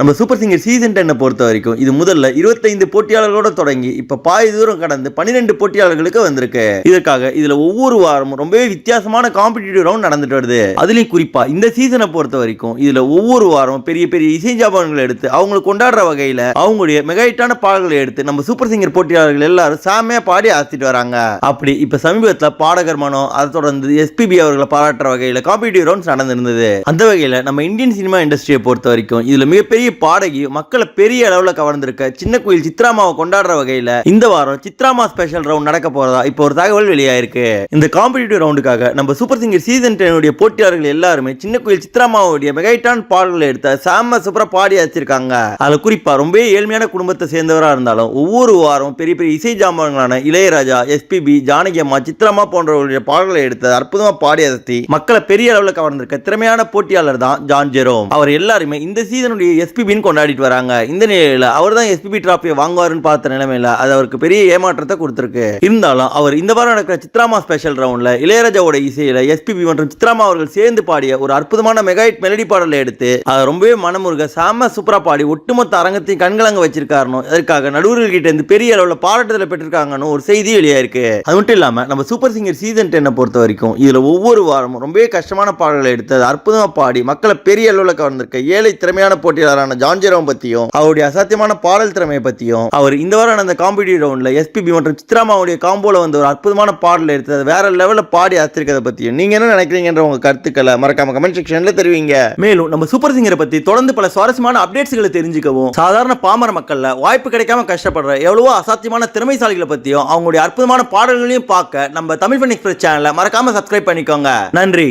நம்ம super singer season டென்னை பொறுத்த வரைக்கும் இது முதல்ல இருபத்தைந்து போட்டியாளர்களோட தொடங்கி இப்ப பாதி தூரம் கடந்து பன்னிரெண்டு போட்டியாளர்களுக்கு வந்திருக்கு. இதற்காக இதுல ஒவ்வொரு வாரமும் ரொம்பவே வித்தியாசமான காம்படிட்டிவ் ரவுண்ட் நடந்துட்டு வருது. அதுலயும் குறிப்பா இந்த சீசனை பொறுத்த வரைக்கும் இதுல ஒவ்வொரு வாரமும் பெரிய பெரிய இசை ஜாபகங்களை எடுத்து அவங்களை கொண்டாடுற வகையில அவங்களுடைய மெகாயிட்டான பாடல்களை எடுத்து நம்ம சூப்பர் சிங்கர் போட்டியாளர்கள் எல்லாரும் சாமையா பாடி ஆசிட்டு வராங்க. அப்படி இப்ப சமீபத்துல பாடகர் மனோ அதை தொடர்ந்து எஸ்பிபி அவர்களை பாராட்டுற வகையில காம்படிட்டிவ் ரவுண்ட்ஸ் நடந்திருந்தது. அந்த வகையில நம்ம இந்தியன் சினிமா இண்டஸ்ட்ரியை பொறுத்த வரைக்கும் இதுல மிகப்பெரிய பாடகி மக்களை பெரிய அளவில் கவர்ந்திருக்க சின்ன கோயில் சித்ராமாவை கொண்டாடுற வகையில் இந்த வாரம் சித்ராமா ஸ்பெஷல் ரவுண்ட் நடக்க போறதா இப்போ ஒரு தகவல் வெளியாயிருக்கு. இந்த காம்படிட்டிவ் ரவுண்டுக்காக நம்ம சூப்பர் சிங்கர் சீசன் டென்னுடைய போட்டியாளர்கள் எல்லாருமே சின்ன கோயில் சித்ராமாவுடைய மெகைட்டான் பாடல்களை எடுத்த சாம சூப்பரா பாடி வச்சிருக்காங்க அதுல குறிப்பா ரொம்ப ஏழ்மையான குடும்பத்தை சேர்ந்தவரா இருந்தாலும் ஒவ்வொரு வாரம் பெரிய பெரிய இசை ஜாமான்களான இளையராஜா எஸ்பிபி ஜானகி அம்மா சித்ராமா போன்றவர்களுடைய பாடல்களை எடுத்த அற்புதமா பாடி அசத்தி மக்களை பெரிய அளவில் கவர்ந்திருக்க திறமையான போட்டியாளர் தான் ஜான் ஜெரோம். அவர் எல்லாருமே இந்த சீசனுடைய எஸ்பிபின்னு கொண்டாடிட்டு வராங்க. இந்த நிலையில அவர் தான் எஸ்பிபி டிராஃபியை வாங்குவாருன்னு பார்த்த நிலைமையில அது அவருக்கு பெரிய ஏமாற்றத்தை கொடுத்துருக்கு. இருந்தாலும் அவர் இந்த வாரம் நடக்கிற சித்ராமா ஸ்பெஷல் ரவுண்ட்ல இளையராஜாவோட இசையில எஸ்பிபி மற்றும் சித்ராமா அவர்கள் சேர்ந்து பாடிய ஒரு அற்புதமான மெகாயிட் மெலடி பாடலை எடுத்து அதை ரொம்பவே மனமுருக சாம சூப்பரா பாடி ஒட்டுமொத்த அரங்கத்தையும் கண்கலங்க வச்சிருக்காருன்னு அதற்காக நடுவர்கள்கிட்ட இருந்து பெரிய அளவுல பாராட்டுதலை பெற்றிருக்காங்கன்னு ஒரு செய்தி வெளியாயிருக்கு. அது மட்டும் இல்லாம நம்ம சூப்பர் சிங்கர் சீசன் டென்னை பொறுத்த வரைக்கும் இதுல ஒவ்வொரு வாரமும் ரொம்பவே கஷ்டமான பாடலை எடுத்து அதை அற்புதமா பாடி மக்களை பெரிய அளவுல கவர்ந்திருக்க ஏழை திறமையான போட்டியாளர் ஜான் ஜெரோம் பற்றியும் அவருடைய அசாத்தியமான பாடல் திறமையை பற்றியும் அவர் இந்த வாரம் நடந்த காம்படிட்டிவ் ரவுண்டில் எஸ்பிபி மற்றும் சித்ராமாவுடைய காம்போல வந்து ஒரு அற்புதமான பாடல் எடுத்து அதை வேற லெவலில் பாடி அசத்திருக்கிறத பற்றியும் நீங்கள் என்ன நினைக்கிறீங்கன்ற உங்கள் கருத்துக்களை மறக்காம கமெண்ட் செக்ஷனில் தெரிவிங்க. மேலும் நம்ம சூப்பர் சிங்கரை பற்றி தொடர்ந்து பல சுவாரஸ்யமான அப்டேட்ஸ்களை தெரிஞ்சுக்கவும் சாதாரண பாமர மக்களில் வாய்ப்பு கிடைக்காம கஷ்டப்படுற எவ்வளவோ அசாத்தியமான திறமைசாலிகளை பற்றியும் அவங்களுடைய அற்புதமான பாடல்களையும் பார்க்க நம்ம தமிழ் பண்ணி எக்ஸ்பிரஸ் சேனலை மறக்காம சப்ஸ்கிரைப் பண்ணிக்கோங்க. நன்றி.